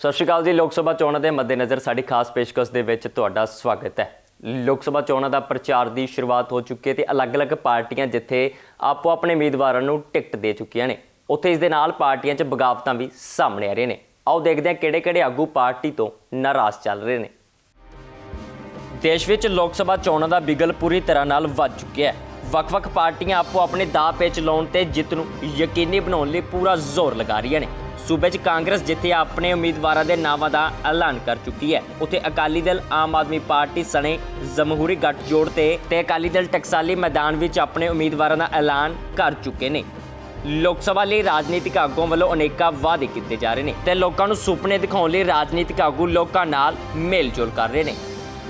ਸਤਿ ਸ਼੍ਰੀ ਅਕਾਲ ਜੀ, ਲੋਕ ਸਭਾ ਚੋਣਾਂ ਦੇ ਮੱਦੇਨਜ਼ਰ ਸਾਡੀ ਖਾਸ ਪੇਸ਼ਕਸ਼ ਦੇ ਵਿੱਚ ਤੁਹਾਡਾ ਸਵਾਗਤ ਹੈ। ਲੋਕ ਸਭਾ ਚੋਣਾਂ ਦਾ ਪ੍ਰਚਾਰ ਦੀ ਸ਼ੁਰੂਆਤ ਹੋ ਚੁੱਕੀ ਹੈ ਤੇ ਅਲੱਗ-ਅਲੱਗ ਪਾਰਟੀਆਂ ਜਿੱਥੇ ਆਪੋ ਆਪਣੇ ਉਮੀਦਵਾਰਾਂ ਨੂੰ ਟਿਕਟ ਦੇ ਚੁੱਕੀਆਂ ਨੇ, ਉੱਥੇ ਇਸ ਦੇ ਨਾਲ ਪਾਰਟੀਆਂ 'ਚ ਬਗਾਵਤਾਂ ਵੀ ਸਾਹਮਣੇ ਆ ਰਹੀਆਂ ਨੇ। ਆਓ ਦੇਖਦੇ ਹਾਂ ਕਿਹੜੇ-ਕਿਹੜੇ ਆਗੂ ਪਾਰਟੀ ਤੋਂ ਨਾਰਾਜ਼ ਚੱਲ ਰਹੇ ਨੇ। ਦੇਸ਼ ਵਿੱਚ ਲੋਕ ਸਭਾ ਚੋਣਾਂ ਦਾ ਬਿਗਲ ਪੂਰੀ ਤਰ੍ਹਾਂ ਨਾਲ ਵੱਜ ਚੁੱਕਿਆ ਹੈ। ਵੱਖ-ਵੱਖ ਪਾਰਟੀਆਂ ਆਪੋ ਆਪਣੇ ਦਾਅ ਪੇਚ ਲਾਉਣ ਤੇ ਜਿੱਤ ਨੂੰ ਯਕੀਨੀ ਬਣਾਉਣ ਲਈ ਪੂਰਾ ਜ਼ੋਰ ਲਗਾ ਰਹੀਆਂ ਨੇ। ਸੂਬੇ 'ਚ ਕਾਂਗਰਸ ਜਿੱਥੇ ਆਪਣੇ ਉਮੀਦਵਾਰਾਂ ਦੇ ਨਾਵਾਂ ਦਾ ਐਲਾਨ ਕਰ ਚੁੱਕੀ ਹੈ। ਉੱਥੇ ਅਕਾਲੀ ਦਲ, ਆਮ ਆਦਮੀ ਪਾਰਟੀ ਸਣੇ ਜਮਹੂਰੀ ਗੱਠਜੋੜ ਤੇ ਤੇ ਅਕਾਲੀ ਦਲ ਟਕਸਾਲੀ ਮੈਦਾਨ ਵਿੱਚ ਆਪਣੇ ਉਮੀਦਵਾਰਾਂ ਦਾ ਐਲਾਨ ਕਰ ਚੁੱਕੇ ਨੇ। ਲੋਕ ਸਭਾ ਲਈ ਰਾਜਨੀਤਿਕ ਆਗੂਆਂ ਵੱਲੋਂ ਅਨੇਕਾਂ ਵਾਅਦੇ ਕੀਤੇ ਜਾ ਰਹੇ ਨੇ ਤੇ ਲੋਕਾਂ ਨੂੰ ਸੁਪਨੇ ਦਿਖਾਉਣ ਲਈ ਰਾਜਨੀਤਿਕ ਆਗੂ ਲੋਕਾਂ ਨਾਲ ਮੇਲ-ਜੋਲ ਕਰ ਰਹੇ ਨੇ।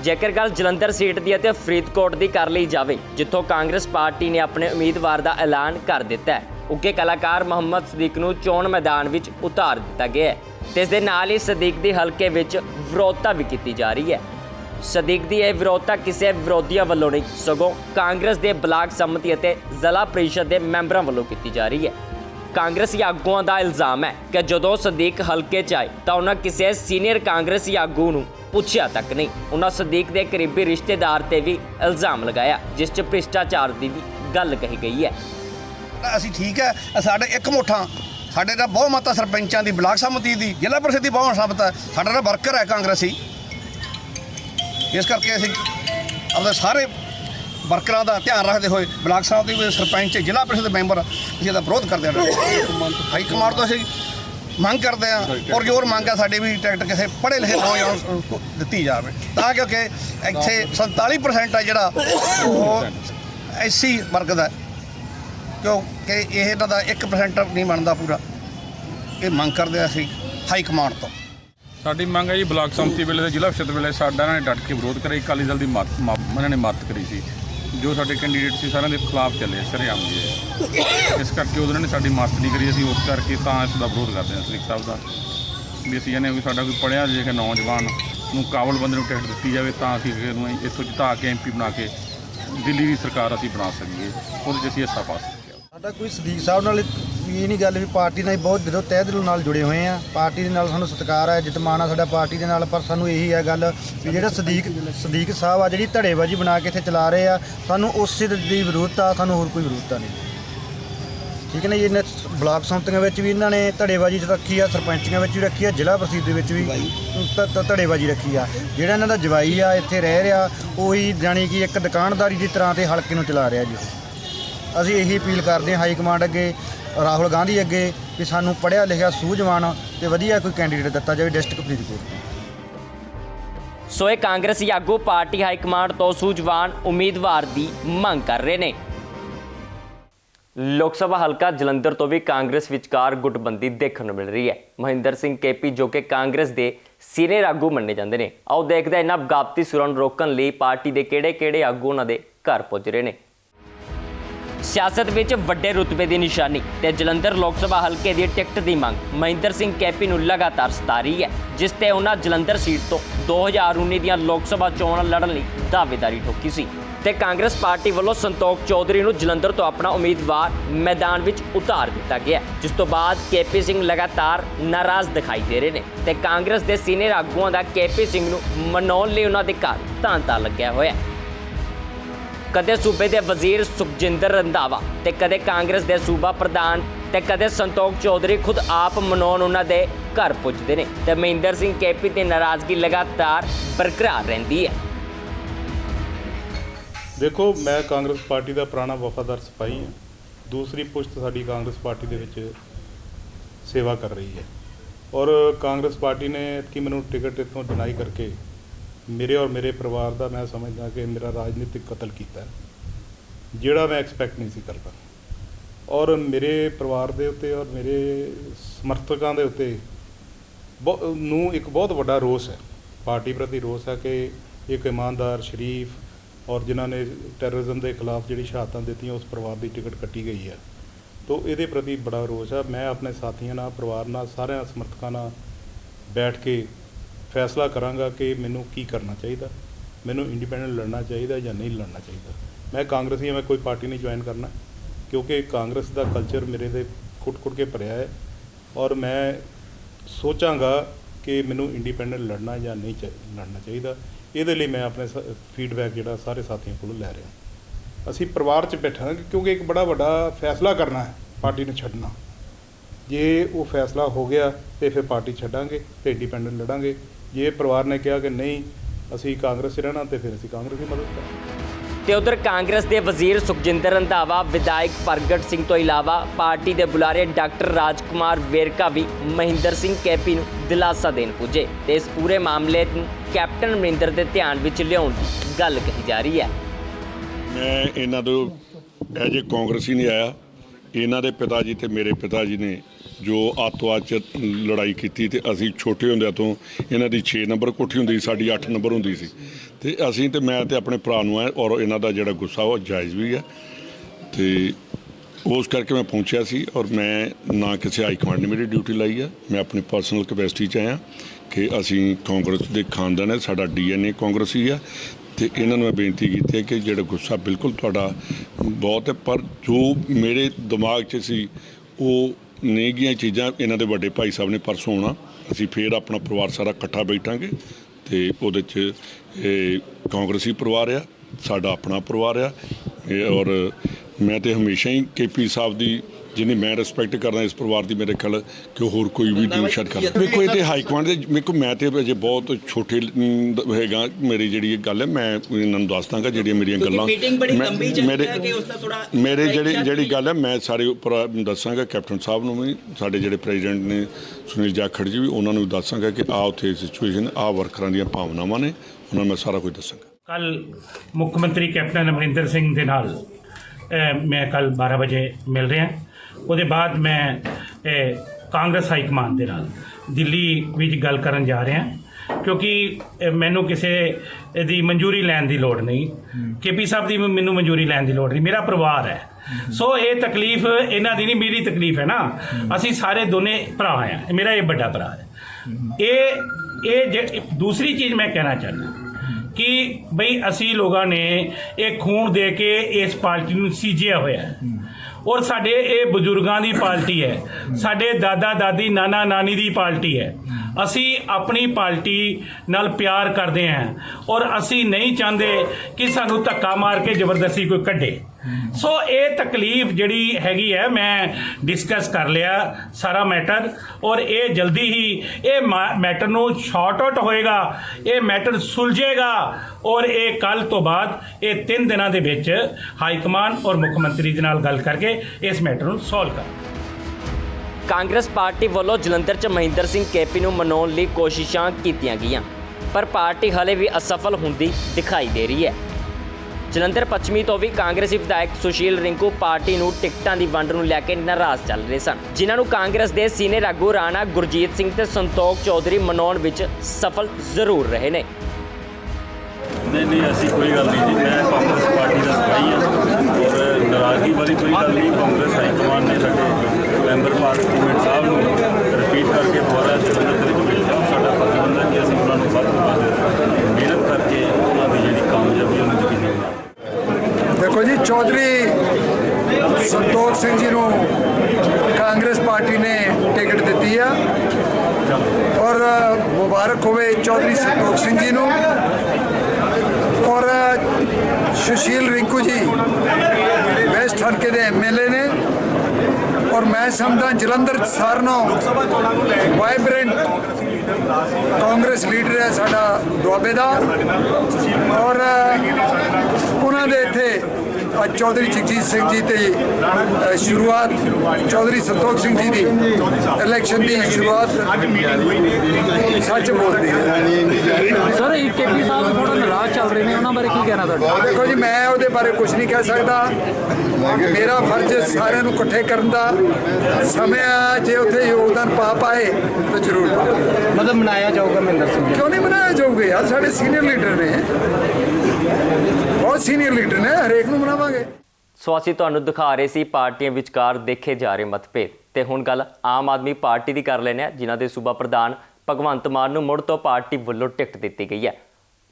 ਜੇਕਰ ਗੱਲ ਜਲੰਧਰ ਸੀਟ ਦੀ ਅਤੇ ਫਰੀਦਕੋਟ ਦੀ ਕਰ ਲਈ ਜਾਵੇ, ਜਿੱਥੋਂ ਕਾਂਗਰਸ ਪਾਰਟੀ ਨੇ ਆਪਣੇ ਉਮੀਦਵਾਰ ਦਾ ਐਲਾਨ ਕਰ ਦਿੱਤਾ ਹੈ। ਉੱਗੇ ਕਲਾਕਾਰ ਮੁਹੰਮਦ ਸਦੀਕ ਨੂੰ ਚੋਣ ਮੈਦਾਨ ਵਿੱਚ ਉਤਾਰ ਦਿੱਤਾ ਗਿਆ ਹੈ ਤੇ ਇਸ ਦੇ ਨਾਲ ਹੀ ਸਦੀਕ ਦੀ ਹਲਕੇ ਵਿੱਚ ਵਿਰੋਧਤਾ ਵੀ ਕੀਤੀ ਜਾ ਰਹੀ ਹੈ। ਸਦੀਕ ਦੀ ਇਹ ਵਿਰੋਧਤਾ ਕਿਸੇ ਵਿਰੋਧੀਆਂ ਵੱਲੋਂ ਨਹੀਂ, ਸਗੋਂ ਕਾਂਗਰਸ ਦੇ ਬਲਾਕ ਸੰਮਤੀ ਅਤੇ ਜ਼ਿਲ੍ਹਾ ਪ੍ਰੀਸ਼ਦ ਦੇ ਮੈਂਬਰਾਂ ਵੱਲੋਂ ਕੀਤੀ ਜਾ ਰਹੀ ਹੈ। ਕਾਂਗਰਸੀ ਆਗੂਆਂ ਦਾ ਇਲਜ਼ਾਮ ਹੈ ਕਿ ਜਦੋਂ ਸਦੀਕ ਹਲਕੇ 'ਚ ਆਏ ਤਾਂ ਉਹਨਾਂ ਕਿਸੇ ਸੀਨੀਅਰ ਕਾਂਗਰਸੀ ਆਗੂ ਨੂੰ ਪੁੱਛਿਆ ਤੱਕ ਨਹੀਂ। ਉਹਨਾਂ ਸਦੀਕ ਦੇ ਕਰੀਬੀ ਰਿਸ਼ਤੇਦਾਰ ਤੇ ਵੀ ਇਲਜ਼ਾਮ ਲਗਾਇਆ, ਜਿਸ 'ਚ ਭ੍ਰਿਸ਼ਟਾਚਾਰ ਦੀ ਵੀ ਗੱਲ ਕਹੀ ਗਈ ਹੈ। ਅਸੀਂ ਠੀਕ ਹੈ, ਸਾਡੇ ਇੱਕ ਮੁੱਠਾਂ, ਸਾਡੇ ਦਾ ਬਹੁਤ ਮਾਤਾ ਸਰਪੰਚਾਂ ਦੀ, ਬਲਾਕ ਸਮਿਤੀ ਦੀ, ਜ਼ਿਲ੍ਹਾ ਪ੍ਰੀਸ਼ਦ ਦੀ ਬਹੁਤ ਸਾਬਤ ਹੈ, ਸਾਡਾ ਤਾਂ ਵਰਕਰ ਹੈ ਕਾਂਗਰਸੀ। ਇਸ ਕਰਕੇ ਅਸੀਂ ਆਪਣੇ ਸਾਰੇ ਵਰਕਰਾਂ ਦਾ ਧਿਆਨ ਰੱਖਦੇ ਹੋਏ ਬਲਾਕ ਸਮਿਤੀ ਦੇ ਸਰਪੰਚ ਜ਼ਿਲ੍ਹਾ ਪ੍ਰੀਸ਼ਦ ਦੇ ਮੈਂਬਰ ਅਸੀਂ ਇਹਦਾ ਵਿਰੋਧ ਕਰਦੇ ਹਾਂ। ਹਾਈ ਕਮਾਂਡ ਤੋਂ ਅਸੀਂ ਮੰਗ ਕਰਦੇ ਹਾਂ ਔਰ ਜੋਰ ਮੰਗ ਹੈ ਸਾਡੀ ਵੀ ਟਿਕਟ ਕਿਸੇ ਪੜ੍ਹੇ ਲਿਖੇ ਨੌਜਵਾਨ ਨੂੰ ਦਿੱਤੀ ਜਾਵੇ। ਤਾਂ ਕਿਉਂਕਿ ਇੱਥੇ 47% ਹੈ ਜਿਹੜਾ ਉਹ ਐਸੀ ਵਰਗ ਦਾ। ਕਿਉਂਕਿ ਇਹ ਇਹਨਾਂ ਦਾ 1% ਨਹੀਂ ਬਣਦਾ ਪੂਰਾ। ਇਹ ਮੰਗ ਕਰਦੇ ਹਾਂ ਅਸੀਂ ਹਾਈ ਕਮਾਂਡ ਤੋਂ। ਸਾਡੀ ਮੰਗ ਹੈ ਜੀ ਬਲਾਕ ਸੰਮਤੀ ਵੇਲੇ ਤੇ ਜ਼ਿਲ੍ਹਾ ਪ੍ਰੀਸ਼ਦ ਵੇਲੇ ਸਾਡਾ ਇਹਨਾਂ ਨੇ ਡਟ ਕੇ ਵਿਰੋਧ ਕਰਿਆ। ਅਕਾਲੀ ਦਲ ਦੀ ਮਤ ਇਹਨਾਂ ਨੇ ਮਦਦ ਕਰੀ ਸੀ। ਜੋ ਸਾਡੇ ਕੈਂਡੀਡੇਟ ਸੀ, ਸਾਰਿਆਂ ਦੇ ਖਿਲਾਫ ਚੱਲੇ ਸ਼ਰੇਆਮ ਜੀ ਇਸ ਕਰਕੇ ਉਹਨਾਂ ਨੇ ਸਾਡੀ ਮਦਦ ਨਹੀਂ ਕਰੀ, ਅਸੀਂ ਉਸ ਕਰਕੇ ਤਾਂ ਇਸ ਦਾ ਵਿਰੋਧ ਕਰਦੇ ਹਾਂ ਸ੍ਰੀ ਸਾਹਿਬ ਦਾ। ਵੀ ਅਸੀਂ ਇਹਨੇ ਵੀ ਸਾਡਾ ਕੋਈ ਪੜਿਆ ਜੇ ਕਿ ਨੌਜਵਾਨ ਨੂੰ ਕਾਬਲ ਬੰਦੇ ਨੂੰ ਟਿਕਟ ਦਿੱਤੀ ਜਾਵੇ, ਤਾਂ ਅਸੀਂ ਫਿਰ ਨੂੰ ਇੱਥੋਂ ਜਿਤਾ ਕੇ ਐਮਪੀ ਬਣਾ ਕੇ ਦਿੱਲੀ ਦੀ ਸਰਕਾਰ ਅਸੀਂ ਬਣਾ ਸਕੀਏ। ਉਹਦੇ 'ਚ ਅਸੀਂ ਹਿੱਸਾ ਪਾ ਸਕੀਏ ਸਾਡਾ ਕੋਈ ਸਦੀਕ ਸਾਹਿਬ ਨਾਲ ਵੀ ਇਹ ਨਹੀਂ ਗੱਲ ਵੀ ਪਾਰਟੀ ਨਾਲ ਹੀ ਬਹੁਤ ਦਿਲੋਂ ਤਹਿ ਦਿਲੋਂ ਨਾਲ ਜੁੜੇ ਹੋਏ ਆ ਪਾਰਟੀ ਦੇ ਨਾਲ ਸਾਨੂੰ ਸਤਿਕਾਰ ਹੈ ਜਿਤਮਾਨ ਆ ਸਾਡਾ ਪਾਰਟੀ ਦੇ ਨਾਲ ਪਰ ਸਾਨੂੰ ਇਹੀ ਹੈ ਗੱਲ ਵੀ ਜਿਹੜਾ ਸਦੀਕ ਸਦੀਕ ਸਾਹਿਬ ਆ ਜਿਹੜੀ ਧੜੇਬਾਜ਼ੀ ਬਣਾ ਕੇ ਇੱਥੇ ਚਲਾ ਰਹੇ ਆ ਸਾਨੂੰ ਉਸੇ ਦੀ ਵਿਰੋਧਤਾ ਸਾਨੂੰ ਹੋਰ ਕੋਈ ਵਿਰੋਧਤਾ ਨਹੀਂ। ਠੀਕ ਨਾ ਜੀ ਇਹਨੇ ਬਲਾਕ ਸੰਮਤੀਆਂ ਵਿੱਚ ਵੀ ਇਹਨਾਂ ਨੇ ਧੜੇਬਾਜ਼ੀ ਰੱਖੀ ਆ ਸਰਪੰਚੀਆਂ ਵਿੱਚ ਵੀ ਰੱਖੀ ਆ ਜ਼ਿਲ੍ਹਾ ਪ੍ਰਸੀਦ ਦੇ ਵਿੱਚ ਵੀ ਧੜੇਬਾਜ਼ੀ ਰੱਖੀ ਆ। ਜਿਹੜਾ ਇਹਨਾਂ ਦਾ ਜਵਾਈ ਆ ਇੱਥੇ ਰਹਿ ਰਿਹਾ ਉਹੀ ਜਾਣੀ ਕਿ ਇੱਕ ਦੁਕਾਨਦਾਰੀ ਦੀ ਤਰ੍ਹਾਂ ਤੇ ਹਲਕੇ ਨੂੰ ਚਲਾ ਰਿਹਾ ਜੀ। ਅਸੀਂ ਇਹੀ ਅਪੀਲ ਕਰਦੇ ਹਾਂ ਹਾਈ ਕਮਾਂਡ ਅੱਗੇ ਰਾਹੁਲ ਗਾਂਧੀ ਅੱਗੇ ਕਿ ਸਾਨੂੰ ਪੜ੍ਹਿਆ ਲਿਖਿਆ ਸੂਝਵਾਨ ਤੇ ਵਧੀਆ ਕੋਈ ਕੈਂਡੀਡੇਟ ਦਿੱਤਾ ਜਾਵੇ ਡਿਸਟ੍ਰਿਕਟ ਫਰੀਦਕੋਟ ਸੋ ਇਹ ਕਾਂਗਰਸੀ ਆਗੂ ਪਾਰਟੀ ਹਾਈ ਕਮਾਂਡ ਤੋਂ ਸੂਝਵਾਨ ਉਮੀਦਵਾਰ ਦੀ ਮੰਗ ਕਰ ਰਹੇ ਨੇ। ਲੋਕ ਸਭਾ ਹਲਕਾ ਜਲੰਧਰ ਤੋਂ ਵੀ ਕਾਂਗਰਸ ਵਿਚਕਾਰ ਗੁੱਟਬੰਦੀ ਦੇਖਣ ਨੂੰ ਮਿਲ ਰਹੀ ਹੈ। ਮਹਿੰਦਰ ਸਿੰਘ ਕੇਪੀ ਜੋ ਕਿ ਕਾਂਗਰਸ ਦੇ ਸੀਨੀਅਰ ਆਗੂ ਮੰਨੇ ਜਾਂਦੇ ਨੇ। ਆਓ ਦੇਖਦੇ ਹਾਂ ਇਹਨਾਂ ਬਗਾਵਤੀ ਸੁਰਾਂ ਨੂੰ ਰੋਕਣ ਲਈ ਪਾਰਟੀ ਦੇ ਕਿਹੜੇ-ਕਿਹੜੇ ਆਗੂ ਉਹਨਾਂ ਦੇ ਘਰ ਪਹੁੰਚ ਰਹੇ ਨੇ। ਸਿਆਸਤ ਵਿੱਚ ਵੱਡੇ ਰੁਤਬੇ ਦੀ ਨਿਸ਼ਾਨੀ ਤੇ ਜਲੰਧਰ ਲੋਕ ਸਭਾ ਹਲਕੇ ਦੀ ਟਿਕਟ ਦੀ ਮੰਗ ਮਹਿੰਦਰ ਸਿੰਘ ਕੈਪੀ ਨੂੰ ਲਗਾਤਾਰ ਸਤਾਰੀ ਹੈ, ਜਿਸ ਤੇ ਉਹਨਾਂ ਜਲੰਧਰ ਸੀਟ ਤੋਂ 2019 ਦੀਆਂ ਲੋਕ ਸਭਾ ਚੋਣਾਂ ਲੜਨ ਲਈ ਦਾਅਵੇਦਾਰੀ ਠੋਕੀ ਸੀ। ਤੇ ਕਾਂਗਰਸ ਪਾਰਟੀ ਵੱਲੋਂ ਸੰਤੋਖ ਚੌਧਰੀ ਨੂੰ ਜਲੰਧਰ ਤੋਂ ਆਪਣਾ ਉਮੀਦਵਾਰ ਮੈਦਾਨ ਵਿੱਚ ਉਤਾਰ ਦਿੱਤਾ ਗਿਆ, ਜਿਸ ਤੋਂ ਬਾਅਦ ਕੇਪੀ ਸਿੰਘ ਲਗਾਤਾਰ ਨਾਰਾਜ਼ ਦਿਖਾਈ ਦੇ ਰਹੇ ਨੇ ਤੇ ਕਾਂਗਰਸ ਦੇ ਸੀਨੀਅਰ ਆਗੂਆਂ ਦਾ ਕੇਪੀ ਸਿੰਘ ਨੂੰ ਮਨਾਉਣ ਲਈ ਉਹਨਾਂ ਦੇ ਘਰ ਤਾਂਤਾ ਲੱਗਿਆ ਹੋਇਆ। ਹੈ ਕਦੇ ਸੂਬੇ ਦੇ ਵਜ਼ੀਰ ਸੁਖਜਿੰਦਰ ਰੰਧਾਵਾ ਤੇ ਕਦੇ ਕਾਂਗਰਸ ਦੇ ਸੂਬਾ ਪ੍ਰਧਾਨ ਤੇ ਕਦੇ ਸੰਤੋਖ ਚੌਧਰੀ ਖੁਦ ਆਪ ਮਨਾਉਣ ਉਹਨਾਂ ਦੇ ਘਰ ਪੁੱਜਦੇ ਨੇ। ਤੇ ਮਹਿੰਦਰ ਸਿੰਘ ਕੇਪੀ ਦੀ ਨਾਰਾਜ਼ਗੀ ਲਗਾਤਾਰ ਬਰਕਰਾਰ ਰਹਿੰਦੀ ਹੈ। ਦੇਖੋ, ਮੈਂ ਕਾਂਗਰਸ ਪਾਰਟੀ ਦਾ ਪੁਰਾਣਾ ਵਫਾਦਾਰ ਸਿਪਾਹੀ ਹਾਂ। ਦੂਸਰੀ ਪੁਸ਼ਤ ਸਾਡੀ ਕਾਂਗਰਸ ਪਾਰਟੀ ਦੇ ਵਿੱਚ ਸੇਵਾ ਕਰ ਰਹੀ ਹੈ। ਔਰ ਕਾਂਗਰਸ ਪਾਰਟੀ ਨੇ ਕਿ ਮੈਨੂੰ ਟਿਕਟ ਇੱਥੋਂ ਡਿਨਾਈ ਕਰਕੇ ਮੇਰੇ ਔਰ ਮੇਰੇ ਪਰਿਵਾਰ ਦਾ ਮੈਂ ਸਮਝਦਾ ਕਿ ਮੇਰਾ ਰਾਜਨੀਤਿਕ ਕਤਲ ਕੀਤਾ ਜਿਹੜਾ ਮੈਂ ਐਕਸਪੈਕਟ ਨਹੀਂ ਸੀ ਕਰਦਾ। ਔਰ ਮੇਰੇ ਪਰਿਵਾਰ ਦੇ ਉੱਤੇ ਔਰ ਮੇਰੇ ਸਮਰਥਕਾਂ ਦੇ ਉੱਤੇ ਬਹੁ- ਨੂੰ ਇੱਕ ਬਹੁਤ ਵੱਡਾ ਰੋਸ ਹੈ। ਪਾਰਟੀ ਪ੍ਰਤੀ ਰੋਸ ਹੈ ਕਿ ਇੱਕ ਇਮਾਨਦਾਰ ਸ਼ਰੀਫ ਔਰ ਜਿਨ੍ਹਾਂ ਨੇ ਟੈਰਰਿਜ਼ਮ ਦੇ ਖਿਲਾਫ ਜਿਹੜੀ ਸ਼ਹਾਦਤਾਂ ਦਿੱਤੀਆਂ, ਉਸ ਪਰਿਵਾਰ ਦੀ ਟਿਕਟ ਕੱਟੀ ਗਈ ਹੈ। ਤੋਂ ਇਹਦੇ ਪ੍ਰਤੀ ਬੜਾ ਰੋਸ ਹੈ। ਮੈਂ ਆਪਣੇ ਸਾਥੀਆਂ ਨਾਲ, ਪਰਿਵਾਰ ਨਾਲ, ਸਾਰਿਆਂ ਸਮਰਥਕਾਂ ਨਾਲ ਬੈਠ ਕੇ ਫੈਸਲਾ ਕਰਾਂਗਾ ਕਿ ਮੈਨੂੰ ਕੀ ਕਰਨਾ ਚਾਹੀਦਾ? ਮੈਨੂੰ ਇੰਡੀਪੈਂਡੈਂਟ ਲੜਨਾ ਚਾਹੀਦਾ ਜਾਂ ਨਹੀਂ ਲੜਨਾ ਚਾਹੀਦਾ? ਮੈਂ ਕਾਂਗਰਸੀ ਹਾਂ, ਮੈਂ ਕੋਈ ਪਾਰਟੀ ਨਹੀਂ ਜੁਆਇਨ ਕਰਨਾ। ਕਿਉਂਕਿ ਕਾਂਗਰਸ ਦਾ ਕਲਚਰ ਮੇਰੇ ਦੇ ਕੁੱਟ-ਕੁੱਟ ਕੇ ਭਰਿਆ ਹੈ ਔਰ ਮੈਂ ਸੋਚਾਂਗਾ ਕਿ ਮੈਨੂੰ ਇੰਡੀਪੈਂਡੈਂਟ ਲੜਨਾ ਜਾਂ ਨਹੀਂ ਚਾ- ਲੜਨਾ ਚਾਹੀਦਾ। ਇਹਦੇ ਲਈ ਮੈਂ ਆਪਣੇ ਫੀਡਬੈਕ ਜਿਹੜਾ ਸਾਰੇ ਸਾਥੀਆਂ ਕੋਲੋਂ ਲੈ ਰਿਹਾ। ਅਸੀਂ ਪਰਿਵਾਰ 'ਚ ਬੈਠਾਂਗੇ ਕਿਉਂਕਿ ਇੱਕ ਬੜਾ ਵੱਡਾ ਫੈਸਲਾ ਕਰਨਾ ਹੈ ਪਾਰਟੀ ਨੂੰ ਛੱਡਣਾ। ਜੇ ਉਹ ਫੈਸਲਾ ਹੋ ਗਿਆ ਤੇ ਫਿਰ ਪਾਰਟੀ ਛੱਡਾਂਗੇ ਤੇ ਇੰਡੀਪੈਂਡੈਂਟ ਲੜਾਂਗੇ। ਜੇ ਪਰਿਵਾਰ ਨੇ ਕਿਹਾ ਕਿ ਨਹੀਂ ਅਸੀਂ ਕਾਂਗਰਸ 'ਚ ਰਹਿਣਾ ਤੇ ਫਿਰ ਅਸੀਂ ਕਾਂਗਰਸ ਦੀ ਮਦਦ ਕਰਾਂਗੇ। ਤੇ ਉਧਰ ਕਾਂਗਰਸ ਦੇ ਵਜ਼ੀਰ ਸੁਖਜਿੰਦਰ ਰੰਧਾਵਾ ਵਿਧਾਇਕ ਪ੍ਰਗਟ ਸਿੰਘ ਤੋਂ ਇਲਾਵਾ ਪਾਰਟੀ ਦੇ ਬੁਲਾਰੇ ਡਾਕਟਰ ਰਾਜਕੁਮਾਰ ਵੇਰਕਾ ਵੀ ਮਹਿੰਦਰ ਸਿੰਘ ਕੈਪੀ ਨੂੰ ਦਿਲਾਸਾ ਦੇਣ ਪੁੱਜੇ ਤੇ ਇਸ ਪੂਰੇ ਮਾਮਲੇ ਨੂੰ ਕੈਪਟਨ ਅਮਰਿੰਦਰ ਦੇ ਧਿਆਨ ਵਿੱਚ ਲਿਆਉਣ ਦੀ ਗੱਲ ਕਹੀ ਜਾ ਰਹੀ ਹੈ। ਮੈਂ ਇਹਨਾਂ ਤੋਂ ਐਜ ਏ ਕਾਂਗਰਸੀ ਨਹੀਂ ਆਇਆ ਇਹਨਾਂ ਦੇ ਪਿਤਾ ਜੀ ਤੇ ਮੇਰੇ ਪਿਤਾ ਜੀ ਨੇ ਜੋ ਆਤਵਾਦ ਚ ਲੜਾਈ ਕੀਤੀ ਤੇ ਅਸੀਂ ਛੋਟੇ ਹੁੰਦਿਆਂ ਤੋਂ ਇਹਨਾਂ ਦੀ 6 ਨੰਬਰ ਕੋਠੀ ਹੁੰਦੀ ਸੀ, ਸਾਡੀ 8 ਨੰਬਰ ਹੁੰਦੀ ਸੀ। ਤੇ ਅਸੀਂ ਤੇ ਮੈਂ ਤੇ ਆਪਣੇ ਭਰਾ ਨੂੰ ਆ ਔਰ ਇਹਨਾਂ ਦਾ ਜਿਹੜਾ ਗੁੱਸਾ ਉਹ ਜਾਇਜ਼ ਵੀ ਹੈ। ਤੇ ਉਸ ਕਰਕੇ ਮੈਂ ਪਹੁੰਚਿਆ ਸੀ, ਔਰ ਮੈਂ ਨਾ ਕਿਸੇ ਹਾਈ ਕਮਾਂਡ ਨੇ ਮੇਰੀ ਡਿਊਟੀ ਲਾਈ ਆ। ਮੈਂ ਆਪਣੀ ਪਰਸਨਲ ਕਪੈਸਿਟੀ 'ਚ ਆਇਆ ਕਿ ਅਸੀਂ ਕਾਂਗਰਸ ਦੇ ਖਾਨਦਾਨ ਹੈ, ਸਾਡਾ ਡੀਐਨਏ ਕਾਂਗਰਸੀ ਆ। ਤੇ ਇਹਨਾਂ ਨੂੰ ਮੈਂ ਬੇਨਤੀ ਕੀਤੀ ਹੈ ਕਿ ਜਿਹੜਾ ਗੁੱਸਾ ਬਿਲਕੁਲ ਤੁਹਾਡਾ ਬਹੁਤ ਹੈ, ਪਰ ਜੋ ਮੇਰੇ ਦਿਮਾਗ 'ਚ ਸੀ, ਉਹ ਨੇਗੀਆਂ ਚੀਜ਼ਾਂ ਇਹਨਾਂ ਦੇ ਵੱਡੇ ਭਾਈ ਸਾਹਿਬ ਨੇ ਪਰਸੋਂ ਆਉਣਾ। ਅਸੀਂ ਫੇਰ ਆਪਣਾ ਪਰਿਵਾਰ ਸਾਰਾ ਇਕੱਠਾ ਬੈਠਾਂਗੇ ਤੇ ਉਹਦੇ 'ਚ ਇਹ ਕਾਂਗਰਸੀ ਪਰਿਵਾਰ ਆ, ਸਾਡਾ ਆਪਣਾ ਪਰਿਵਾਰ ਆ। ਔਰ ਮੈਂ ਤੇ ਹਮੇਸ਼ਾ ਹੀ ਕੇਪੀ ਸਾਹਿਬ ਦੀ ਜਿਹਨੇ ਮੈਂ ਰਿਸਪੈਕਟ ਕਰਦਾ ਇਸ ਪਰਿਵਾਰ ਦੀ ਮੇਰੇ ਖਿਆਲ ਕਿ ਹੋਰ ਕੋਈ ਵੀ ਨਹੀਂ ਸ਼ਾਇਦ ਕਰਦਾ। ਵੇਖੋ ਇਹ ਤੇ ਹਾਈ ਕਮਾਂਡ ਦੇ ਵੇਖੋ ਮੈਂ ਤੇ ਅਜੇ ਬਹੁਤ ਛੋਟੇ ਹੈਗਾ ਮੇਰੀ ਜਿਹੜੀ ਇਹ ਗੱਲ ਹੈ ਮੈਂ ਇਹਨਾਂ ਨੂੰ ਦੱਸ ਦਾਂਗਾ ਜਿਹੜੀਆਂ ਮੇਰੀਆਂ ਗੱਲਾਂ। ਮੇਰੇ ਕਿ ਮੇਰੇ ਜਿਹੜੀ ਜਿਹੜੀ ਗੱਲ ਹੈ ਮੈਂ ਸਾਰੇ ਉੱਪਰ ਦੱਸਾਂਗਾ ਕੈਪਟਨ ਸਾਹਿਬ ਨੂੰ ਵੀ ਸਾਡੇ ਜਿਹੜੇ ਪ੍ਰੈਜ਼ੀਡੈਂਟ ਨੇ ਸੁਨੀਲ ਜਾਖੜ ਜੀ ਵੀ ਉਹਨਾਂ ਨੂੰ ਦੱਸਾਂਗਾ ਕਿ ਆ ਉੱਥੇ ਸਿਚੁਏਸ਼ਨ ਆ ਵਰਕਰਾਂ ਦੀਆਂ ਭਾਵਨਾਵਾਂ ਨੇ ਉਹਨਾਂ ਨੂੰ ਮੈਂ ਸਾਰਾ ਕੁਝ ਦੱਸਾਂਗਾ। ਕੱਲ ਮੁੱਖ ਮੰਤਰੀ ਕੈਪਟਨ ਅਮਰਿੰਦਰ ਸਿੰਘ ਦੇ ਨਾਲ ਮੈਂ ਕੱਲ 12 ਵਜੇ ਮਿਲ ਰਿਹਾ। ਉਹਦੇ ਬਾਅਦ ਮੈਂ ਕਾਂਗਰਸ ਹਾਈ ਕਮਾਂਡ ਦੇ ਨਾਲ ਦਿੱਲੀ ਵਿੱਚ ਗੱਲ ਕਰਨ ਜਾ ਰਿਹਾ। ਕਿਉਂਕਿ ਮੈਨੂੰ ਕਿਸੇ ਦੀ ਮਨਜ਼ੂਰੀ ਲੈਣ ਦੀ ਲੋੜ ਨਹੀਂ। ਕੇਪੀ ਸਾਹਿਬ ਦੀ ਮੈਨੂੰ ਮਨਜ਼ੂਰੀ ਲੈਣ ਦੀ ਲੋੜ ਨਹੀਂ। ਮੇਰਾ ਪਰਿਵਾਰ ਹੈ। ਸੋ ਇਹ ਤਕਲੀਫ ਇਹਨਾਂ ਦੀ ਨਹੀਂ ਮੇਰੀ ਤਕਲੀਫ ਹੈ ਨਾ। ਅਸੀਂ ਸਾਰੇ ਦੋਨੇ ਭਰਾ ਆ ਮੇਰਾ ਇਹ ਵੱਡਾ ਭਰਾ ਹੈ। ਇਹ ਇਹ ਜੇ- ਦੂਸਰੀ ਚੀਜ਼ ਮੈਂ ਕਹਿਣਾ ਚਾਹੁੰਦਾ। ਕਿ ਬਈ ਅਸੀਂ ਲੋਕਾਂ ਨੇ ਇਹ ਖੂਨ ਦੇ ਕੇ ਇਸ ਪਾਰਟੀ ਨੂੰ ਸੀਜਿਆ ਹੋਇਆ ਹੈ। ਔਰ ਸਾਡੇ ਇਹ ਬਜ਼ੁਰਗਾਂ ਦੀ ਪਾਰਟੀ ਹੈ। ਸਾਡੇ ਦਾਦਾ ਦਾਦੀ ਨਾਨਾ ਨਾਨੀ ਦੀ ਪਾਰਟੀ ਹੈ। ਅਸੀਂ ਆਪਣੀ ਪਾਰਟੀ ਨਾਲ ਪਿਆਰ ਕਰਦੇ ਹਾਂ ਔਰ ਅਸੀਂ ਨਹੀਂ ਚਾਹੁੰਦੇ ਕਿ ਸਾਨੂੰ ਧੱਕਾ ਮਾਰ ਕੇ ਜ਼ਬਰਦਸਤੀ ਕੋਈ ਕੱਢੇ। ਸੋ ਇਹ ਤਕਲੀਫ ਜਿਹੜੀ ਹੈਗੀ ਹੈ, ਮੈਂ ਡਿਸਕਸ ਕਰ ਲਿਆ ਸਾਰਾ ਮੈਟਰ ਔਰ ਇਹ ਜਲਦੀ ਹੀ ਇਹ ਮੈਟਰ ਨੂੰ ਸ਼ਾਰਟ ਆਊਟ ਹੋਏਗਾ, ਇਹ ਮੈਟਰ ਸੁਲਝੇਗਾ ਔਰ ਇਹ ਕੱਲ ਤੋਂ ਬਾਅਦ ਇਹ 3 ਦਿਨਾਂ ਦੇ ਵਿੱਚ ਹਾਈ ਕਮਾਨ ਔਰ ਮੁੱਖ ਮੰਤਰੀ ਦੇ ਨਾਲ ਗੱਲ ਕਰਕੇ ਇਸ ਮੈਟਰ ਨੂੰ ਸੋਲਵ ਕਰ ਕਾਂਗਰਸ ਪਾਰਟੀ ਵੱਲੋਂ ਜਲੰਧਰ 'ਚ ਮਹਿੰਦਰ ਸਿੰਘ ਕੇਪੀ ਨੂੰ ਮਨਾਉਣ ਲਈ ਕੋਸ਼ਿਸ਼ਾਂ ਕੀਤੀਆਂ ਗਈਆਂ, ਪਰ ਪਾਰਟੀ ਹਲੇ ਵੀ ਅਸਫਲ ਹੁੰਦੀ ਦਿਖਾਈ ਦੇ ਰਹੀ ਹੈ। ਜਲੰਧਰ ਪੱਛਮੀ ਤੋਂ ਵੀ ਕਾਂਗਰਸੀ ਵਿਧਾਇਕ ਸੁਸ਼ੀਲ ਰਿੰਕੂ ਪਾਰਟੀ ਨੂੰ ਟਿਕਟਾਂ ਦੀ ਵੰਡ ਨੂੰ ਲੈ ਕੇ ਨਾਰਾਜ਼ ਚੱਲ ਰਹੇ ਸਨ, ਜਿਨ੍ਹਾਂ ਨੂੰ ਕਾਂਗਰਸ ਦੇ ਸੀਨੀਅਰ ਆਗੂ ਰਾਣਾ ਗੁਰਜੀਤ ਸਿੰਘ ਤੇ ਸੰਤੋਖ ਚੌਧਰੀ ਮਨਾਉਣ ਵਿੱਚ ਸਫਲ ਜ਼ਰੂਰ ਰਹੇ ਨੇ। ਨਹੀਂ ਨਹੀਂ ਐਸੀ ਕੋਈ ਗੱਲ ਨਹੀਂ ਜੀ, ਮੈਂ ਕਾਂਗਰਸ ਪਾਰਟੀ ਦਾ ਸਿਪਾਹੀ ਹਾਂ ਔਰ ਨਾਰਾਜ਼ਗੀ ਵਾਲੀ ਕੋਈ ਗੱਲ ਨਹੀਂ, ਕਾਂਗਰਸ ਹਾਈ ਕਮਾਂਡ ਨੇ ਸਾਡੇ ਮੈਂਬਰ ਪਾਰਲੀਮੈਂਟ ਸਾਹਿਬ ਨੂੰ ਰਿਪੀਟ ਕਰਕੇ ਦੁਬਾਰਾ ਜਲੰਧਰ ਦੇ ਵਿੱਚ ਭੇਜਿਆ ਸਾਡਾ ਫਰਜ਼ ਬਣਦਾ ਕਿ ਅਸੀਂ ਉਹਨਾਂ ਨੂੰ ਵੱਧ ਤੋਂ ਵੱਧ ਮਿਹਨਤ ਕਰਕੇ ਉਹਨਾਂ ਦੀ ਜਿਹੜੀ ਕਾਮਯਾਬੀ ਉਹਨੂੰ ਯਕੀਨੀ ਬਣਾਈਏ ਦੇਖੋ ਜੀ, ਚੌਧਰੀ ਸੰਤੋਖ ਸਿੰਘ ਜੀ ਨੂੰ ਕਾਂਗਰਸ ਪਾਰਟੀ ਨੇ ਟਿਕਟ ਦਿੱਤੀ ਆ। ਔਰ ਮੁਬਾਰਕ ਹੋਵੇ ਚੌਧਰੀ ਸੰਤੋਖ ਸਿੰਘ ਜੀ ਨੂੰ। ਔਰ ਸੁਸ਼ੀਲ ਰਿੰਕੂ ਜੀ ਵੈਸਟ ਹਲਕੇ ਦੇ ਐਮਐਲਏ ਨੇ। ਔਰ ਮੈਂ ਸਮਝਦਾ ਜਲੰਧਰ 'ਚ ਸਾਰਿਆਂ ਨਾਲੋਂ ਵਾਈਬ੍ਰੈਂਟ ਕਾਂਗਰਸ ਲੀਡਰ ਹੈ ਸਾਡਾ ਦੁਆਬੇ ਦਾ। ਔਰ ਉਹਨਾਂ ਦੇ ਇੱਥੇ ਚੌਧਰੀ ਜਗਜੀਤ ਸਿੰਘ ਜੀ ਤੇ ਸ਼ੁਰੂਆਤ ਚੌਧਰੀ ਸੰਤੋਖ ਸਿੰਘ ਜੀ ਦੀ ਇਲੈਕਸ਼ਨ ਦੀ ਸ਼ੁਰੂਆਤ ਸੱਚ ਬੋਲਦੀ ਹੈ ਸਰ ਇਹ ਕੇਪੀ ਸਾਹਿਬ ਥੋੜਾ ਨਾਰਾਜ਼ ਚੱਲ ਰਹੇ ਨੇ ਉਹਨਾਂ ਬਾਰੇ ਕੀ ਕਹਿਣਾ ਤੁਹਾਡਾ? ਦੇਖੋ ਜੀ ਮੈਂ ਉਹਦੇ ਬਾਰੇ ਕੁਝ ਨਹੀਂ ਕਹਿ ਸਕਦਾ। ਮੇਰਾ ਫਰਜ਼ ਸਾਰਿਆਂ ਨੂੰ ਇਕੱਠੇ ਕਰਨ ਦਾ। ਸਮੇਂ ਜੇ ਉੱਥੇ ਯੋਗਦਾਨ ਪਾ ਪਾਏ ਤਾਂ ਜ਼ਰੂਰ ਮਤਲਬ ਮਨਾਇਆ ਜਾਊਗਾ ਮਹਿੰਦਰ ਸਿੰਘ ਕਿਉਂ ਨਹੀਂ ਮਨਾਇਆ ਜਾਊਗਾ ਯਾਰ? ਸਾਡੇ ਸੀਨੀਅਰ ਲੀਡਰ ਨੇ। ਬਹੁਤ ਸੀਨੀਅਰ ਲੀਡਰ ਨੇ, ਹਰੇਕ ਨੂੰ ਮਨਾਵਾਂਗੇ। ਸੋ ਅਸੀਂ ਤੁਹਾਨੂੰ ਦਿਖਾ ਰਹੇ ਸੀ ਪਾਰਟੀਆਂ ਵਿਚਕਾਰ ਦੇਖੇ ਜਾ ਰਹੇ ਮਤਭੇਦ। ਤੇ ਹੁਣ ਗੱਲ ਆਮ ਆਦਮੀ ਪਾਰਟੀ ਦੀ ਕਰ ਲੈਂਦੇ ਹਾਂ, ਜਿਨ੍ਹਾਂ ਦੇ ਸੂਬਾ ਪ੍ਰਧਾਨ ਭਗਵੰਤ ਮਾਨ ਨੂੰ ਮੁੜ ਤੋਂ ਪਾਰਟੀ ਵੱਲੋਂ ਟਿਕਟ ਦਿੱਤੀ ਗਈ ਹੈ।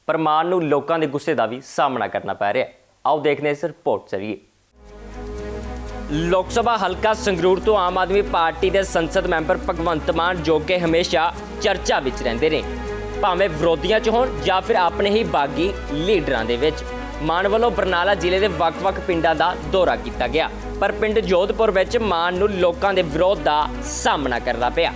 ਪਰ ਮਾਨ ਨੂੰ ਲੋਕਾਂ ਦੇ ਗੁੱਸੇ ਦਾ ਵੀ ਸਾਹਮਣਾ ਕਰਨਾ ਪੈ ਰਿਹਾ ਆਓ ਦੇਖਦੇ ਹਾਂ ਇਸ ਰਿਪੋਰਟ ਜ਼ਰੀਏ। ਲੋਕ ਸਭਾ ਹਲਕਾ ਸੰਗਰੂਰ ਤੋਂ ਆਮ ਆਦਮੀ ਪਾਰਟੀ ਦੇ ਸੰਸਦ ਮੈਂਬਰ ਭਗਵੰਤ ਮਾਨ ਜੋ ਕਿ ਹਮੇਸ਼ਾ ਚਰਚਾ ਵਿੱਚ ਰਹਿੰਦੇ ਨੇ। ਭਾਵੇਂ ਵਿਰੋਧੀਆਂ 'ਚ ਹੋਣ ਜਾਂ ਫਿਰ ਆਪਣੇ ਹੀ ਬਾਗੀ ਲੀਡਰਾਂ ਦੇ ਵਿੱਚ। ਮਾਨ ਵੱਲੋਂ ਬਰਨਾਲਾ ਜ਼ਿਲ੍ਹੇ ਦੇ ਵੱਖ-ਵੱਖ ਪਿੰਡਾਂ ਦਾ ਦੌਰਾ ਕੀਤਾ ਗਿਆ, ਪਰ ਪਿੰਡ ਜੋਧਪੁਰ ਵਿੱਚ ਮਾਨ ਨੂੰ ਲੋਕਾਂ ਦੇ ਵਿਰੋਧ ਦਾ ਸਾਹਮਣਾ ਕਰਨਾ ਪਿਆ।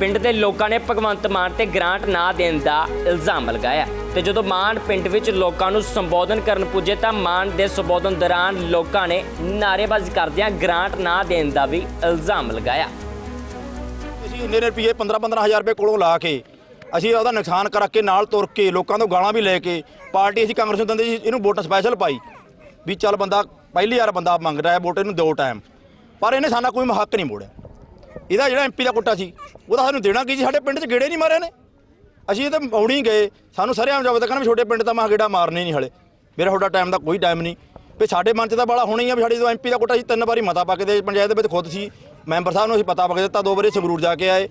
ਪਿੰਡ ਦੇ ਲੋਕਾਂ ਨੇ ਭਗਵੰਤ ਮਾਨ ਤੇ ਗ੍ਰਾਂਟ ਨਾ ਦੇਣ ਦਾ ਇਲਜ਼ਾਮ ਲਗਾਇਆ ਤੇ ਜਦੋਂ ਮਾਨ ਪਿੰਡ ਵਿੱਚ ਲੋਕਾਂ ਨੂੰ ਸੰਬੋਧਨ ਕਰਨ ਪੁੱਜੇ ਤਾਂ ਮਾਨ ਦੇ ਸੰਬੋਧਨ ਦੌਰਾਨ ਲੋਕਾਂ ਨੇ ਨਾਅਰੇਬਾਜ਼ੀ ਕਰਦਿਆਂ ਗ੍ਰਾਂਟ ਨਾ ਦੇਣ ਦਾ ਵੀ ਇਲਜ਼ਾਮ ਲਗਾਇਆ। ਅਸੀਂ ਇੰਨੇ ਰੁਪਏ 15 15000 ਰੁਪਏ ਕੋਲੋਂ ਲਾ ਕੇ ਅਸੀਂ ਉਹਦਾ ਨੁਕਸਾਨ ਕਰਕੇ ਨਾਲ ਤੁਰ ਕੇ ਲੋਕਾਂ ਤੋਂ ਗਾਲਾਂ ਵੀ ਲੈ ਕੇ ਪਾਰਟੀ ਅਸੀਂ ਕਾਂਗਰਸ ਨੂੰ ਦਿੰਦੇ ਸੀ, ਇਹਨੂੰ ਵੋਟ ਸਪੈਸ਼ਲ ਪਾਈ। ਵੀ ਚੱਲ ਬੰਦਾ ਪਹਿਲੀ ਵਾਰ ਬੰਦਾ ਮੰਗ ਰਿਹਾ ਵੋਟ ਇਹਨੂੰ ਦੋ ਟਾਈਮ ਪਰ ਇਹਨੇ ਸਾਡਾ ਕੋਈ ਹੱਕ ਨਹੀਂ ਮੋੜਿਆ। ਇਹਦਾ ਜਿਹੜਾ ਐਮਪੀ ਦਾ ਕੁੱਟਾ ਸੀ, ਉਹਦਾ ਸਾਨੂੰ ਦੇਣਾ ਕੀ ਜੀ ਸਾਡੇ ਪਿੰਡ 'ਚ ਗੇੜੇ ਨਹੀਂ ਮਾਰੇ ਨੇ ਅਸੀਂ ਇਹ ਤਾਂ ਮੌੜੀ ਗਏ। ਸਾਨੂੰ ਸਾਰਿਆਂ ਜਵਾਬ ਤੱਕ ਨਾ ਵੀ ਛੋਟੇ ਪਿੰਡ ਤਾਂ ਮਾਂ ਗੇੜਾ ਮਾਰਨੇ ਨਹੀਂ ਹਲੇ। ਮੇਰਾ ਤੁਹਾਡਾ ਟਾਈਮ ਦਾ ਕੋਈ ਟਾਈਮ ਨਹੀਂ। ਵੀ ਸਾਡੇ ਮਨ 'ਚ ਤਾਂ ਬੜਾ ਹੋਣਾ ਹੀ ਆ ਵੀ ਸਾਡੇ ਜਦੋਂ ਐਮਪੀ ਦਾ ਕੁੱਟਾ ਸੀ, ਤਿੰਨ ਵਾਰੀ ਮਤਾ ਪਾ ਕੇ ਦੇ, ਪੰਚਾਇਤ ਦੇ ਵਿੱਚ ਖੁਦ ਸੀ। ਮੈਂਬਰ ਸਾਹਿਬ ਨੂੰ ਅਸੀਂ ਪਤਾ ਪਾ ਕੇ ਦਿੱਤਾ, ਦੋ ਵਾਰੀ ਸੰਗਰੂਰ ਜਾ ਕੇ ਆਏ।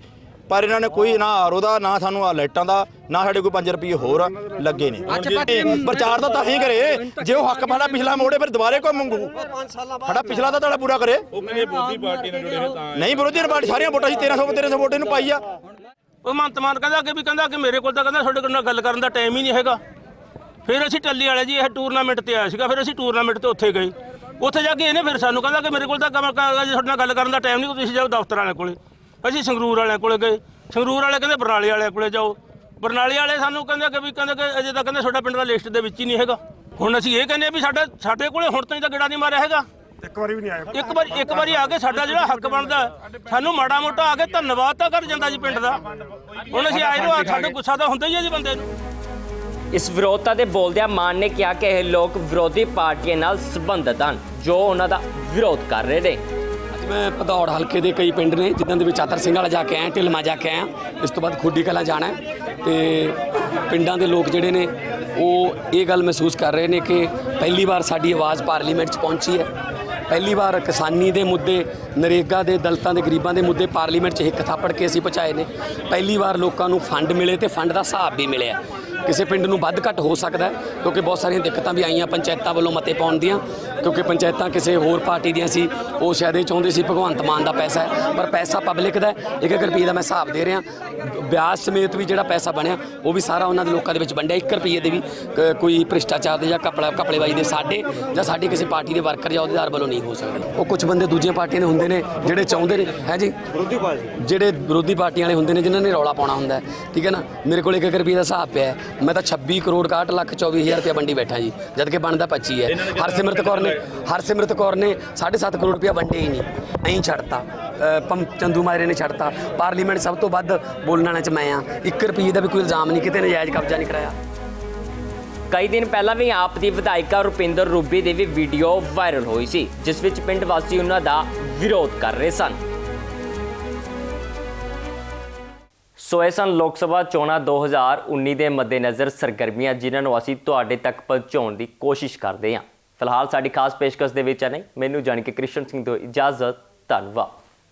ਪਰ ਇਹਨਾਂ ਨੇ ਕੋਈ ਨਾ ਆਰੋ ਦਾ ਨਾ ਸਾਨੂੰ ਆ ਲਾਈਟਾਂ ਦਾ ਨਾ ਸਾਡੇ ਕੋਈ 5 ਰੁਪਏ ਹੋਰ ਲੱਗੇ ਨੇ। ਪ੍ਰਚਾਰ ਤਾਂ ਤਾਂ ਹੀ ਕਰੇ। ਜੇ ਉਹ ਹੱਕ ਸਾਡਾ ਪਿਛਲਾ ਮੋੜੇ ਫਿਰ ਦੁਬਾਰੇ ਕੋਈ ਮੰਗੂ? ਸਾਡਾ ਪਿਛਲਾ ਤਾਂ ਤੁਹਾਡਾ ਪੂਰਾ ਕਰੇ। ਨਹੀਂ ਵਿਰੋਧੀ ਪਾਰਟੀ ਸਾਰੀਆਂ ਵੋਟਾਂ ਸੀ 1300 1300 ਵੋਟ ਇਹਨੂੰ ਪਾਈ ਆ। ਉਹ ਮੰਤ ਮਾਨ ਕਹਿੰਦਾ ਕਿ ਵੀ ਕਹਿੰਦਾ ਕਿ ਮੇਰੇ ਕੋਲ ਤਾਂ ਕਹਿੰਦਾ ਤੁਹਾਡੇ ਨਾਲ ਗੱਲ ਕਰਨ ਦਾ ਟਾਈਮ ਹੀ ਨਹੀਂ ਹੈਗਾ। ਫਿਰ ਅਸੀਂ ਟੱਲੀ ਵਾਲੇ ਜੀ ਇਹ ਟੂਰਨਾਮੈਂਟ ਤੇ ਆਇਆ ਸੀਗਾ ਫਿਰ ਅਸੀਂ ਟੂਰਨਾਮੈਂਟ ਤੇ ਉੱਥੇ ਗਏ। ਉੱਥੇ ਜਾ ਕੇ ਇਹਨੇ ਫਿਰ ਸਾਨੂੰ ਕਹਿੰਦਾ ਕਿ ਮੇਰੇ ਕੋਲ ਤਾਂ ਤੁਹਾਡੇ ਨਾਲ ਗੱਲ ਕਰਨ ਦਾ ਟਾਈਮ ਨਹੀਂ ਤੁਸੀਂ ਜਾਓ ਦਫ਼ਤਰ ਵਾਲਿਆਂ ਕੋਲੇ। ਅਸੀਂ ਸੰਗਰੂਰ ਵਾਲਿਆਂ ਕੋਲੇ ਗਏ। ਸੰਗਰੂਰ ਵਾਲੇ ਕਹਿੰਦੇ ਬਰਨਾਲੇ ਵਾਲਿਆਂ ਕੋਲੇ ਜਾਓ। ਬਰਨਾਲੇ ਵਾਲੇ ਸਾਨੂੰ ਕਹਿੰਦੇ ਕਿ ਵੀ ਕਹਿੰਦੇ ਕਿ ਅਜੇ ਤੱਕ ਕਹਿੰਦੇ ਤੁਹਾਡਾ ਪਿੰਡ ਦਾ ਲਿਸਟ ਦੇ ਵਿੱਚ ਹੀ ਨਹੀਂ ਹੈਗਾ। ਹੁਣ ਅਸੀਂ ਇਹ ਕਹਿੰਦੇ ਆ ਵੀ ਸਾਡਾ ਸਾਡੇ ਕੋਲੇ ਹੁਣ ਤਾਈਂ ਤਾਂ ਗੇੜਾ ਨਹੀਂ ਮਾਰਿਆ ਹੈਗਾ। ਇੱਕ ਵਾਰੀ ਵੀ ਨਹੀਂ ਆਇਆ। ਇੱਕ ਵਾਰੀ ਇੱਕ ਵਾਰੀ ਆ ਕੇ ਸਾਡਾ ਜਿਹੜਾ ਹੱਕ ਬਣਦਾ। ਸਾਨੂੰ ਮਾੜਾ ਮੋਟਾ ਆ ਕੇ ਧੰਨਵਾਦ ਤਾਂ ਕਰ ਜਾਂਦਾ ਜੀ ਪਿੰਡ ਦਾ। ਹੁਣ ਅਸੀਂ ਆਏ ਨੂੰ ਸਾਡਾ ਗੁੱਸਾ ਤਾਂ ਹੁੰਦਾ ਹੀ ਹੈ ਜੀ ਬੰਦੇ ਨੂੰ। ਇਸ ਵਿਰੋਧਤਾ ਦੇ ਬੋਲਦਿਆਂ ਮਾਨ ਨੇ ਕਿਹਾ ਕਿ ਇਹ ਲੋਕ ਵਿਰੋਧੀ ਪਾਰਟੀਆਂ ਨਾਲ ਸੰਬੰਧਿਤ ਹਨ ਜੋ ਉਹਨਾਂ ਦਾ ਵਿਰੋਧ ਕਰ ਰਹੇ ਨੇ। ਮੈਂ ਭਦੌੜ ਹਲਕੇ ਦੇ ਕਈ ਪਿੰਡ ਨੇ, ਜਿੱਦਾਂ ਦੇ ਵਿੱਚ ਚਾਤਰ ਸਿੰਘ ਵਾਲਾ ਜਾ ਕੇ ਆਇਆ, ਢਿਲਮਾ ਜਾ ਕੇ ਆਇਆ, ਇਸ ਤੋਂ ਬਾਅਦ ਖੁੱਡੀ ਕਲਾਂ ਜਾਣਾ ਹੈ। ਤੇ ਪਿੰਡਾਂ ਦੇ ਲੋਕ ਜਿਹੜੇ ਨੇ, ਉਹ ਇਹ ਗੱਲ ਮਹਿਸੂਸ ਕਰ ਰਹੇ ਨੇ ਕਿ ਪਹਿਲੀ ਵਾਰ ਸਾਡੀ ਆਵਾਜ਼ ਪਾਰਲੀਮੈਂਟ 'ਚ ਪਹੁੰਚੀ ਹੈ। ਪਹਿਲੀ ਵਾਰ ਕਿਸਾਨੀ ਦੇ ਮੁੱਦੇ, ਨਰੇਗਾ ਦੇ ਦਲਤਾਂ ਦੇ ਗਰੀਬਾਂ ਦੇ ਮੁੱਦੇ ਪਾਰਲੀਮੈਂਟ 'ਚ ਇੱਕ ਥਾਪੜ ਕੇ ਅਸੀਂ ਪਹੁੰਚਾਏ ਨੇ। ਪਹਿਲੀ ਵਾਰ ਲੋਕਾਂ ਨੂੰ ਫੰਡ ਮਿਲੇ ਤੇ ਫੰਡ ਦਾ ਹਿਸਾਬ ਵੀ ਮਿਲਿਆ। ਕਿਸੇ ਪਿੰਡ ਨੂੰ ਵੱਧ ਘੱਟ ਹੋ ਸਕਦਾ ਕਿਉਂਕਿ ਬਹੁਤ ਸਾਰੀਆਂ ਦਿੱਕਤਾਂ ਵੀ ਆਈਆਂ ਪੰਚਾਇਤਾਂ ਵੱਲੋਂ ਮਤੇ ਪਾਉਣ ਦੀਆਂ ਕਿਉਂਕਿ ਪੰਚਾਇਤਾਂ ਕਿਸੇ ਹੋਰ ਪਾਰਟੀ ਦੀਆਂ ਸੀ ਉਹ ਸ਼ਾਇਦ ਇਹ ਚਾਹੁੰਦੇ ਸੀ ਭਗਵੰਤ ਮਾਨ ਦਾ ਪੈਸਾ ਹੈ ਪਰ ਪੈਸਾ ਪਬਲਿਕ ਦਾ ਹੈ ਇੱਕ ਇੱਕ ਰੁਪਏ ਦਾ ਮੈਂ ਹਿਸਾਬ ਦੇ ਰਿਹਾ ਵਿਆਜ ਸਮੇਤ ਵੀ ਜਿਹੜਾ ਪੈਸਾ ਬਣਿਆ ਉਹ ਵੀ ਸਾਰਾ ਉਹਨਾਂ ਦੇ ਲੋਕਾਂ ਦੇ ਵਿੱਚ ਵੰਡਿਆ 1 ਰੁਪਏ ਦੇ ਵੀ ਕੋਈ ਭ੍ਰਿਸ਼ਟਾਚਾਰ ਦੇ ਜਾਂ ਕਪੜਾ ਕਪੜੇਬਾਜ਼ੀ ਦੇ ਸਾਡੇ ਜਾਂ ਸਾਡੀ ਕਿਸੇ ਪਾਰਟੀ ਦੇ ਵਰਕਰ ਜਾਂ ਅਹੁਦੇਦਾਰ ਵੱਲੋਂ ਨਹੀਂ ਹੋ ਸਕਦੇ। ਉਹ ਕੁਝ ਬੰਦੇ ਦੂਜੀਆਂ ਪਾਰਟੀਆਂ ਦੇ ਹੁੰਦੇ ਨੇ ਜਿਹੜੇ ਚਾਹੁੰਦੇ ਨੇ ਹੈ ਜੀ? ਵਿਰੋਧੀ ਪਾਰਟੀ? ਜਿਹੜੇ ਵਿਰੋਧੀ ਪਾਰਟੀਆਂ ਵਾਲੇ ਹੁੰਦੇ ਨੇ ਜਿਨ੍ਹਾਂ ਨੇ ਰੌਲਾ ਪਾਉਣਾ ਹੁੰਦਾ ਠੀਕ ਹੈ ਨਾ? ਮੇਰੇ ਕੋਲ 1 ਰੁਪਏ ਦਾ ਹਿਸਾਬ ਪਿਆ। ਮੈਂ ਤਾਂ 26 ਕਰੋੜ 61 ਲੱਖ 24000 ਰੁਪਏ ਵੰਡੀ ਬੈਠਾ ਜੀ ਜਦ ਕਿ ਬਣਦਾ 25 ਹੈ। ਹਰਸਿਮਰਤ ਕੌਰ ਨੇ ਹਰਸਿਮਰਤ ਕੌਰ ਨੇ 7.5 ਕਰੋੜ ਰੁਪਏ ਵੰਡੇ ਹੀ ਨਹੀਂ। ਐਂ ਛੱਡਤਾ। ਪੰਮ ਚੰਦੂ ਮਾਇਰੇ ਨੇ ਛੱਡਤਾ। ਪਾਰਲੀਮੈਂਟ ਸਭ ਤੋਂ ਵੱਧ ਬੋਲਣ ਵਾਲਿਆਂ ਚ ਮੈਂ ਆ 1 ਰੁਪਏ ਦਾ ਵੀ ਕੋਈ ਇਲਜ਼ਾਮ ਨਹੀਂ ਕਿਤੇ ਨਜਾਇਜ਼ ਕਬਜ਼ਾ ਨਹੀਂ ਕਰਾਇਆ। ਕਈ ਦਿਨ ਪਹਿਲਾਂ ਵੀ ਆਪ ਦੀ ਵਿਧਾਇਕਾ ਰੁਪਿੰਦਰ ਰੂਬੀ ਦੀ ਵੀ ਵੀਡੀਓ ਵਾਇਰਲ ਹੋਈ ਸੀ ਜਿਸ ਵਿੱਚ ਪਿੰਡ ਵਾਸੀ ਉਹਨਾਂ ਦਾ ਵਿਰੋਧ ਕਰ ਰਹੇ ਸਨ। ਸੋ ਇਹ ਸਨ ਲੋਕ ਸਭਾ ਚੋਣਾਂ 2019 ਦੇ ਮੱਦੇਨਜ਼ਰ ਸਰਗਰਮੀਆਂ, ਜਿਨ੍ਹਾਂ ਨੂੰ ਅਸੀਂ ਤੁਹਾਡੇ ਤੱਕ ਪਹੁੰਚਾਉਣ ਦੀ ਕੋਸ਼ਿਸ਼ ਕਰਦੇ ਹਾਂ। ਫਿਲਹਾਲ ਸਾਡੀ ਖਾਸ ਪੇਸ਼ਕਸ਼ ਦੇ ਵਿੱਚ ਆ ਨਹੀਂ, ਮੈਨੂੰ ਜਾਣ ਕੇ ਕ੍ਰਿਸ਼ਨ ਸਿੰਘ ਤੋਂ ਇਜਾਜ਼ਤ, ਧੰਨਵਾਦ।